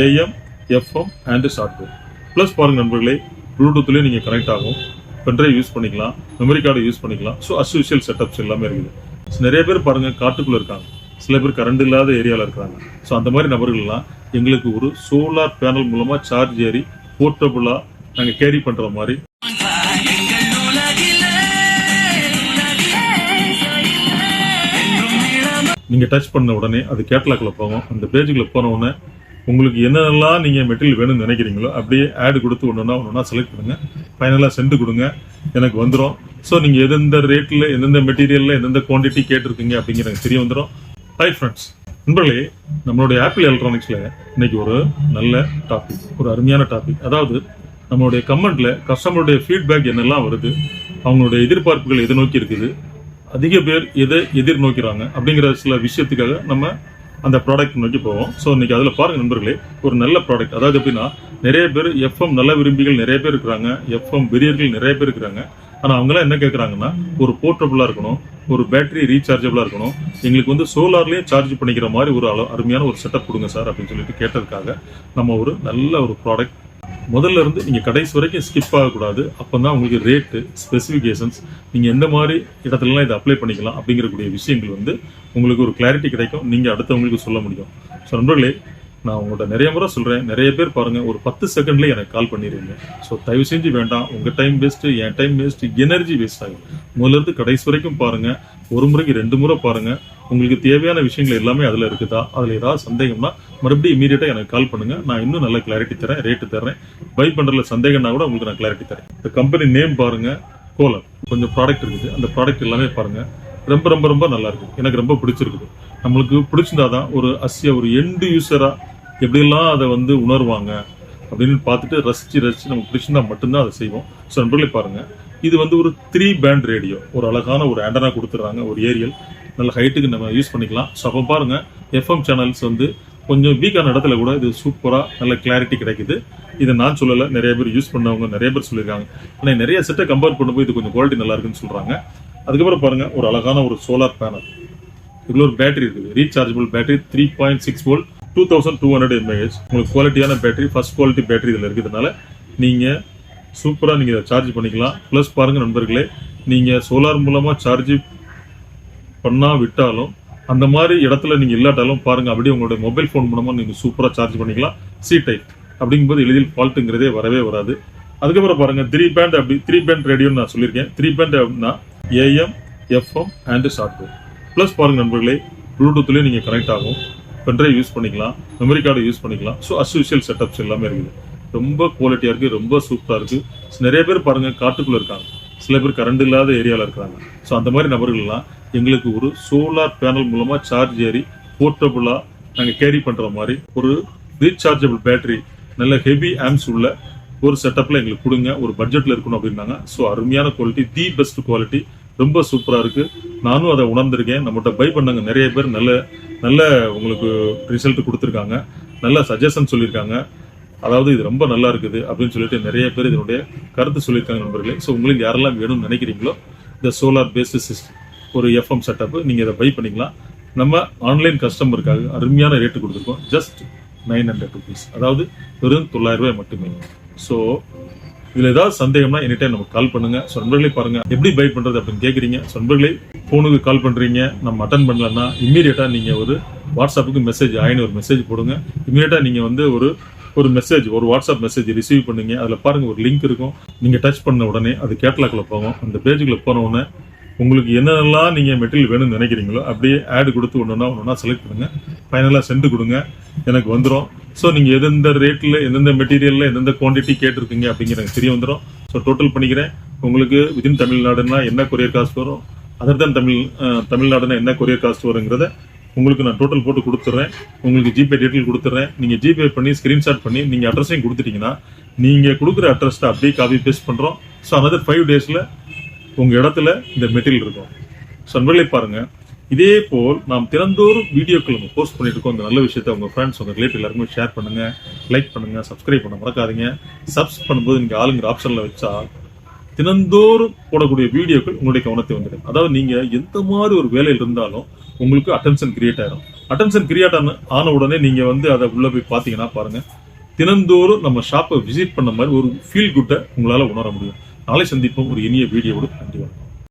AM FM and short plus பாருங்க நண்பர்களே ப்ளூடூத்லேயும் நீங்கள் கனெக்ட் ஆகும். பென்ட்ரைவ் யூஸ் பண்ணிக்கலாம். மெமரி கார்டு யூஸ் பண்ணிக்கலாம். ஸோ அஸ்யூஷியல் செட்டப்ஸ் எல்லாமே இருக்குது. நிறைய பேர் பாருங்கள் காட்டுக்குள்ளே இருக்காங்க. சில பேர் கரண்ட் இல்லாத ஏரியாவில் இருக்காங்க. ஸோ அந்த மாதிரி நபர்கள்லாம் எங்களுக்கு ஒரு சோலார் பேனல் மூலமாக சார்ஜ் ஏறி போர்ட்டபுளாக நாங்கள் கேரி பண்ணுற மாதிரி. நீங்கள் டச் பண்ண உடனே அது கேட்டலாக்ல போகும். அந்த பேஜுக்குள்ளே போன உடனே உங்களுக்கு என்னென்னலாம் நீங்கள் மெட்டீரியல் வேணும்னு நினைக்கிறீங்களோ அப்படியே ஆட் கொடுத்து ஒன்றுனா ஒன்றுனா செலக்ட் பண்ணுங்கள் ஃபைனலாக சென்ட் கொடுங்க. எனக்கு வந்துடும் ஸோ நீங்கள் எந்தெந்த ரேட்டில் எந்தெந்த மெட்டீரியலில் எந்தெந்த குவான்டிட்டி கேட்டிருக்கீங்க அப்படிங்கிற எனக்கு தெரிய வந்துடும் ஹை ஃப்ரெண்ட்ஸ் நண்பர்களே நம்மளுடைய ஆப்பிள் எலக்ட்ரானிக்ஸில் இன்னைக்கு ஒரு நல்ல டாபிக் ஒரு அருமையான டாபிக் அதாவது நம்மளுடைய கமெண்ட்ல கஸ்டமருடைய ஃபீட்பேக் என்னெல்லாம் வருது அவங்களுடைய எதிர்பார்ப்புகள் எதை நோக்கி இருக்குது அதிக பேர் எதை எதிர்நோக்கிறாங்க அப்படிங்கிற சில விஷயத்துக்காக நம்ம அந்த ப்ராடக்ட் நோக்கி போவோம். ஸோ இன்னைக்கு அதில் பாருங்க நண்பர்களே ஒரு நல்ல ப்ராடக்ட் அதாவது எப்படின்னா நிறைய பேர் எஃப்எம் நல்ல விரும்பிகள் நிறைய பேர் இருக்கிறாங்க. எஃப்எம் வெறியர்கள் நிறைய பேர் இருக்கிறாங்க. ஆனால் அவங்களாம் என்ன கேட்குறாங்கன்னா ஒரு போர்ட்டபுளாக இருக்கணும் ஒரு பேட்டரி ரீசார்ஜபிளாக இருக்கணும். எங்களுக்கு வந்து சோலார்லேயே சார்ஜ் பண்ணிக்கிற மாதிரி ஒரு அளவு அருமையான ஒரு செட்டப் கொடுங்க சார் அப்படின்னு சொல்லிட்டு கேட்டதுக்காக நம்ம ஒரு நல்ல ஒரு ப்ராடக்ட் முதல்ல இருந்து நீங்கள் கடைசி வரைக்கும் ஸ்கிப் ஆகக்கூடாது. அப்பதான் உங்களுக்கு ரேட்டு ஸ்பெசிஃபிகேஷன்ஸ் நீங்கள் எந்த மாதிரி இடத்துலலாம் இதை அப்ளை பண்ணிக்கலாம் அப்படிங்கிறக்கூடிய விஷயங்கள் வந்து உங்களுக்கு ஒரு கிளாரிட்டி கிடைக்கும். நீங்க அடுத்தவங்களுக்கு சொல்ல முடியும். ஸோ நண்பர்களே நான் உங்கள்கிட்ட நிறைய முறை சொல்கிறேன் நிறைய பேர் பாருங்கள் ஒரு பத்து செகண்ட்லேயே எனக்கு கால் பண்ணிடுங்க ஸோ தயவு செஞ்சு வேண்டாம். உங்கள் டைம் வேஸ்ட்டு என் டைம் வேஸ்ட்டு எனர்ஜி வேஸ்ட் ஆகும் முதல்ல இருந்து கடைசி வரைக்கும் பாருங்கள் ஒரு முறைக்கு ரெண்டு முறை பாருங்கள் உங்களுக்கு தேவையான விஷயங்கள் எல்லாமே அதில் இருக்குதா? அதில் ஏதாவது சந்தேகம்னா மறுபடியும் இமீடியட்டாக எனக்கு கால் பண்ணுங்கள் நான் இன்னும் நல்ல கிளாரிட்டி தரேன் ரேட்டு தரேன் பை பண்ணுறதுல சந்தேகம்னா கூட உங்களுக்கு நான் கிளாரிட்டி தரேன். இந்த கம்பெனி நேம் பாருங்கள் கோலர். கொஞ்சம் ப்ராடக்ட் இருக்குது. அந்த ப்ராடக்ட் எல்லாமே பாருங்கள் ரொம்ப ரொம்ப ரொம்ப நல்லா இருக்கு. எனக்கு ரொம்ப பிடிச்சிருக்குது. நம்மளுக்கு பிடிச்சிருந்தாதான் ஒரு அசிய ஒரு எண்டு யூஸராக எப்படியெல்லாம் அதை வந்து உணர்வாங்க அப்படின்னு பார்த்துட்டு ரசித்து ரசித்து நமக்கு பிடிச்சிருந்தா மட்டும்தான் அதை செய்வோம். ஸோ நண்பர்களே பாருங்கள் இது வந்து ஒரு த்ரீ பேண்ட் ரேடியோ ஒரு அழகான ஒரு ஆண்டனா கொடுத்துட்றாங்க ஒரு ஏரியல் நல்ல ஹைட்டுக்கு நம்ம யூஸ் பண்ணிக்கலாம். ஸோ அப்போ பாருங்கள் எஃப்எம் சேனல்ஸ் வந்து கொஞ்சம் வீக்கான இடத்துல கூட இது சூப்பராக நல்ல கிளாரிட்டி கிடைக்குது. இதை நான் சொல்லலை. நிறைய பேர் யூஸ் பண்ணவங்க நிறைய பேர் சொல்லியிருக்காங்க. ஆனால் நிறைய செட்டை கம்பேர் பண்ணும்போது இது கொஞ்சம் குவாலிட்டி நல்லா இருக்குன்னு சொல்கிறாங்க அதுக்கப்புறம் பாருங்கள் ஒரு அழகான ஒரு சோலார் பேனல் இதில் ஒரு பேட்டரி இருக்குது. Rechargeable battery three point six volt two thousand two hundred mAh உங்களுக்கு குவாலிட்டியான பேட்டரி ஃபஸ்ட் குவாலிட்டி பேட்டரி இதில் இருக்கிறதுனால நீங்கள் சூப்பராக நீங்க சார்ஜ் பண்ணிக்கலாம். ப்ளஸ் பாருங்கள் நண்பர்களே நீங்கள் சோலார் மூலமாக சார்ஜ் பண்ணால் விட்டாலும் அந்த மாதிரி இடத்துல நீங்கள் இல்லாட்டாலும் பாருங்க அப்படியே உங்களுடைய மொபைல் ஃபோன் மூலமாக நீங்கள் சூப்பராக சார்ஜ் பண்ணிக்கலாம். சி டைப் அப்படிங்கும்போது எளிதில் ஃபால்ட்டுங்கிறதே வரவே வராது. அதுக்கப்புறம் பாருங்கள் த்ரீ பேண்ட் அப்படி த்ரீ பேண்ட் ரேடியோன்னு நான் சொல்லியிருக்கேன். த்ரீ பேண்ட் அப்படின்னா AM FM and short plus பாருங்கள் நண்பர்களே ப்ளூடூத்லேயும் நீங்கள் கனெக்ட் ஆகும். பென்ட்ரைவ் யூஸ் பண்ணிக்கலாம் மெமரி கார்டு யூஸ் பண்ணிக்கலாம். ஸோ அஸ்யூஷியல் செட்டப்ஸ் எல்லாமே இருக்குது. ரொம்ப குவாலிட்டியாக இருக்குது ரொம்ப சூப்பராக இருக்குது நிறைய பேர் பாருங்கள் காட்டுக்குள்ளே இருக்காங்க. சில பேர் கரண்ட் இல்லாத ஏரியாவில் இருக்காங்க. ஸோ அந்த மாதிரி நபர்கள்லாம் எங்களுக்கு ஒரு சோலார் பேனல் மூலமாக சார்ஜ் ஏறி போர்ட்டபுளாக நாங்கள் கேரி பண்ணுற மாதிரி ஒரு ரீசார்ஜபிள் பேட்டரி நல்ல ஹெவி ஆம்ஸ் உள்ள ஒரு செட்டப்பில் எங்களுக்கு கொடுங்க. ஒரு பட்ஜெட்டில் இருக்கணும் அப்படின்னாங்க. ஸோ அருமையான குவாலிட்டி தி பெஸ்ட் குவாலிட்டி ரொம்ப சூப்பராக இருக்குது நானும் அதை உணர்ந்திருக்கேன். நம்மகிட்ட பை பண்ணாங்க நிறைய பேர் நல்ல நல்ல உங்களுக்கு ரிசல்ட் கொடுத்துருக்காங்க. நல்ல சஜஷன் சொல்லியிருக்காங்க. அதாவது இது ரொம்ப நல்லா இருக்குது அப்படின்னு சொல்லிட்டு நிறைய பேர் இதனுடைய கருத்து சொல்லியிருக்காங்க நண்பர்களே. ஸோ உங்களுக்கு யாரெல்லாம் வேணும்னு நினைக்கிறீங்களோ இந்த சோலார் பேஸ்டு சிஸ்டம் ஒரு எஃப்எம் செட்டப் நீங்கள் இதை பை பண்ணிக்கலாம். நம்ம ஆன்லைன் கஸ்டமருக்காக அருமையான ரேட்டு கொடுத்துருக்கோம். ஜஸ்ட் நைன் ஹண்ட்ரட் ருபீஸ் அதாவது வெறும் தொள்ளாயிரம் ரூபாய் மட்டுமே. ஸோ இதில் ஏதாவது சந்தேகம்னா எனி டைம் நமக்கு கால் பண்ணுங்கள் சொன்பர்களே பாருங்கள் எப்படி பை பண்ணுறது அப்படின்னு கேட்குறீங்க சொன்பர்களே ஃபோனுக்கு கால் பண்ணுறீங்க நம்ம அட்டன் பண்ணலன்னா இம்மீடியட்டாக நீங்கள் ஒரு வாட்ஸ்அப்புக்கு மெசேஜ் ஆயின்னு ஒரு மெசேஜ் போடுங்க. இம்மீடியட்டா நீங்கள் வந்து ஒரு ஒரு மெசேஜ் ஒரு வாட்ஸ்அப் மெசேஜ் ரிசீவ் பண்ணுங்க. அதில் பாருங்கள் ஒரு லிங்க் இருக்கும். நீங்கள் டச் பண்ண உடனே அது கேட்லாக்கில் போகும். அந்த பேஜுக்குள்ளே போன உடனே உங்களுக்கு என்னென்னலாம் நீங்கள் மெட்டீரியல் வேணும்னு நினைக்கிறீங்களோ அப்படியே ஆடு கொடுத்து ஒன்றுனா ஒன்றுனா செலக்ட் பண்ணுங்கள் ஃபைனலாக சென்று கொடுங்க. எனக்கு வந்துடும் ஸோ நீங்கள் எந்தெந்த ரேட்டில் எந்தெந்த மெட்டீரியலில் எந்தெந்த குவாண்டிட்டி கேட்டிருக்கீங்க அப்படிங்கிற எனக்கு தெரிய வந்துடும் ஸோ டோட்டல் பண்ணிக்கிறேன். உங்களுக்கு வித்தின் தமிழ்நாடுன்னா என்ன கொரியர் காசு வரும்? அதர் தான் தமிழ் தமிழ்நாடுனா என்ன கொரியர் காஸ்ட் வருங்கிறத உங்களுக்கு நான் டோட்டல் போட்டு கொடுத்துட்றேன் உங்களுக்கு ஜிபே டீட்டெயில் கொடுத்துட்றேன் நீங்கள் ஜிபே பண்ணி ஸ்க்ரீன்ஷாட் பண்ணி நீங்கள் அட்ரஸையும் கொடுத்துட்டீங்கன்னா நீங்கள் கொடுக்குற அட்ரஸ்ட்டை அப்படியே காப்பி பேஸ்ட் பண்ணுறோம் ஸோ another ஃபைவ் டேஸில் உங்கள் இடத்துல இந்த மெட்டீரியல் இருக்கும். ஸோ நண்பர்களே பாருங்க. இதே போல் நாம் தினந்தோறும் வீடியோக்கள் நம்ம போஸ்ட் பண்ணிட்டு இருக்கோம். அந்த நல்ல விஷயத்த உங்கள் ஃப்ரெண்ட்ஸ் உங்கள் ரிலேட்டிவ் எல்லாருமே ஷேர் பண்ணுங்கள் லைக் பண்ணுங்கள் சப்ஸ்கிரைப் பண்ண மறக்காதீங்க. சப்ஸ் பண்ணும்போது நீங்கள் ஆளுங்கிற ஆப்ஷனில் வச்சா தினந்தோறும் போடக்கூடிய வீடியோக்கள் உங்களுடைய கவனத்தை வந்துடும் அதாவது நீங்க எந்த மாதிரி ஒரு வேலையில் இருந்தாலும் உங்களுக்கு அட்டென்ஷன் கிரியேட் ஆயிடும் அட்டென்ஷன் கிரியேட் ஆன ஆன உடனே நீங்க வந்து அதை உள்ள போய் பார்த்தீங்கன்னா பாருங்க தினந்தோறும் நம்ம ஷாப்பை விசிட் பண்ண மாதிரி ஒரு ஃபீல் குட்டை உங்களால் உணர முடியும். நாளை சந்திப்போம். ஒரு இனிய வீடியோவோடு நன்றி வணக்கம்.